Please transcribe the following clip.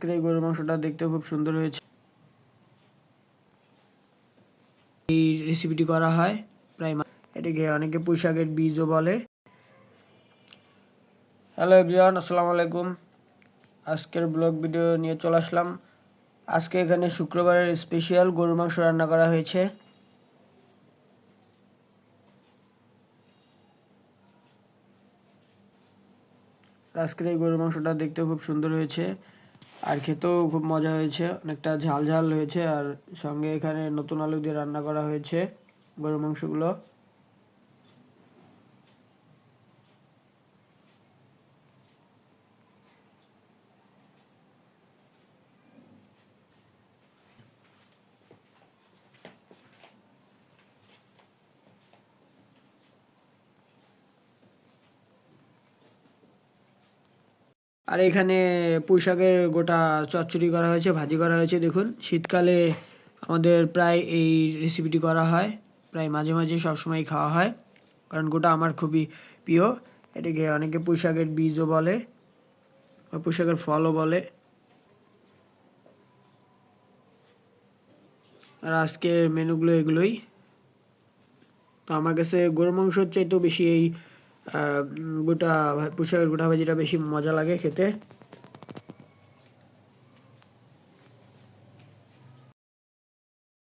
আজকের এই গরুর মাংসটা দেখতে খুব সুন্দর হয়েছে। এই রেসিপিটি করা হয় প্রায় এটাকে অনেকে পুঁইশাকের বীজও বলে। হ্যালো এভরিওয়ান আসসালামু আলাইকুম। আজকের ব্লগ ভিডিও নিয়ে চলে আসলাম। আজকে এখানে শুক্রবারের স্পেশাল গরুর মাংস রান্না করা হয়েছে। আজকের এই গরুর মাংসটা দেখতে খুব সুন্দর হয়েছে। আর খেতেও খুব মজা হয়েছে, অনেকটা ঝাল ঝাল হয়েছে। আর সঙ্গে এখানে নতুন আলু দিয়ে রান্না করা হয়েছে, গরুর মাংসগুলো। আর এখানে পুঁইশাকের গোটা চচ্চড়ি করা হয়েছে, ভাজি করা হয়েছে, দেখুন। শীতকালে আমাদের প্রায় এই রেসিপিটি করা হয়। প্রায় মাঝে মাঝে সবসময় খাওয়া হয়। কারণ গোটা আমার খুবই প্রিয়। এটাকে অনেকে পুঁইশাকের বীজও বলে বা পুঁইশাকের ফলও বলে। আর আজকের মেনুগুলো এগুলোই। তো আমার কাছে গরু মাংসর চাইতেও বেশি এই গোটা পুষের গোটা ভাজিটা বেশি মজা লাগে খেতে।